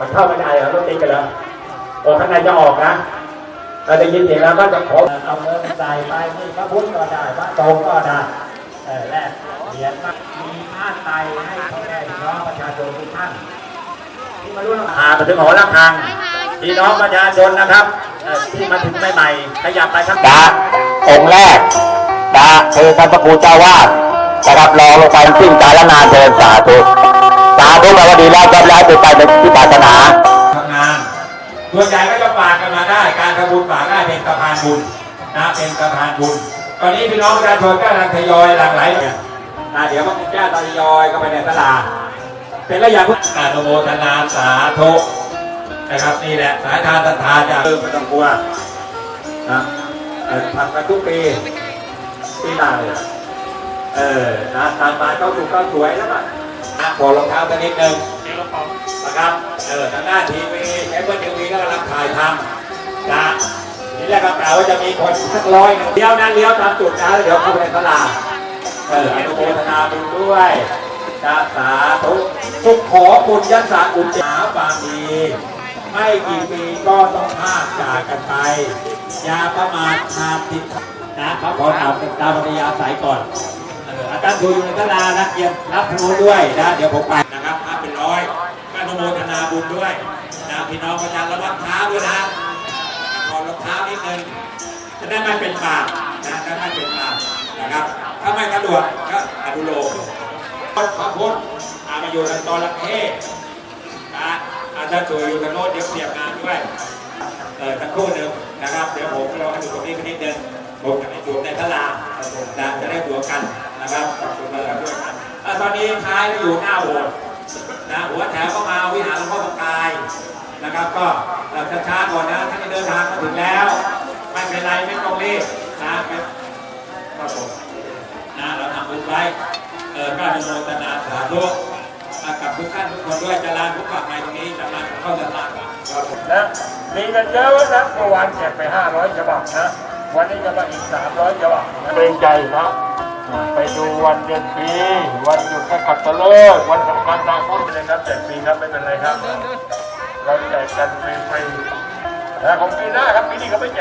มันเข้าไม่ได้เหรอรถติดกันแล้วโอ้ข้างในจะออกนะเราได้ยินเสียงแล้วก็จะขอเอาเงินใส่ไปนี่พระพุทธก็ได้พระสงฆ์ก็ได้เออแลกเหรียญมามีม่านไตให้พ่อแม่พี่น้องประชาชนทุกท่านที่มาร่วมอ่ามาถึงหอระฆังพี่น้องประชาชนนะครับที่มาถึงใหม่ๆขยับไปข้างนะองค์แรกนะคือท่านพระครูเจ้าวาดนะครับรองลงไปสิ้นกาลนานเทินสาธุ ลว่าดีแล้วครับแล้วไปไปในที่ศาสนาทำงานส่วนใหญ่ก็จะฝากกันมาได้ การทำบุญฝากได้เป็นสะพานบุญนะเป็นสะพานบุญ ตอนนี้พี่น้องประชาชนก็กำลังทยอยหลั่งไหลเนี่ยอ่าเดี๋ยวพระคุณเจ้ทยอยเข้าไปในตลาดเป็นระยะพุทธานุโมทนาสาธุนะครับนี่แหละสายทานศรัทธาจะเริ่มไม่ต้องกลัวนะทำกันทุกปีปีหน้าเลยเออนะตามมาเข้าสู่เข้าสวยแล้วก็ อะขอรองเท้าสักนิดนึงนะครับเออทางหน้าทีวีแอปเปิลทีวีก็กำลังถ่ายทำนะทีแรกก็กล่าวว่าจะมีคนสักร้อยหนึ่งเลี้ยวนะเลี้ยวตามจุดนะแล้วเดี๋ยวเข้าไปในตลาดเอออนุโมทนาบุญด้วยนะสาธุสุขขอบุญยัสสาอุจจาบางดีไม่กี่ปีก็ต้องพากจากกันไปยาประมาทขาดติดนะพระขอตามตามปริยาสายก่อน อาจารย์ทูอยู่ในตลานะเกียรติรับธนูด้วยนะเดี๋ยวผมไปนะครับมาเป็นร้อยก็อนุโมทนาบุญด้วยนะพี่น้องประชาชนระวังเท้าด้วยนะขอรองเท้านิดนึงจะได้ไม่เป็นบาปนะจะไม่เป็นบาปนะครับ ถ้าไม่สะดวกก็อนุโลมพระพุทธอามาอยู่ทางตอนละเทศนะอาจารย์ทูอยู่ทโน้นเดี๋ยวเสียบงานด้วยเออตะคู่หนึ่งนะครับ เดี๋ยวผมเราให้ดูตรงนี้นิดนึงผมจะไปจูบในพระลานะจะได้ตัวกัน นะครับขอบคุณมาแล้วด้วยกันอะตอนนี้ท้ายอยู่หน้าโบสถ์นะหัวแถวก็มาวิหารหลวงพ่อประกายนะครับ ก็เราจะช้าก่อนนะท่านที่เดินทางมาถึงแล้วไม่เป็นไรไม่ต้องรีบนะไม่ครับผมนะเราทำบุญไว้เออก็อนุโมทนาสาธุอะกับทุกท่านทุกคนด้วยจะลานทุกฝั่งในตรงนี้จะมาเข้าตลาดครับผมนะมีกันเยอะนะเมื่อวานแจกไป 500ฉบับนะวันนี้จะมาอีก 300ฉบับนะเกรงใจนะ ไปดูวันเดือนปี วันหยุดนักขัตะเลิก วันสำคัญทางพุทธเลยครับแจกฟรีครับไม่เป็นไรครับ เราแจกกันฟรีๆนะของปีหน้าครับปีนี้เขาไม่แจก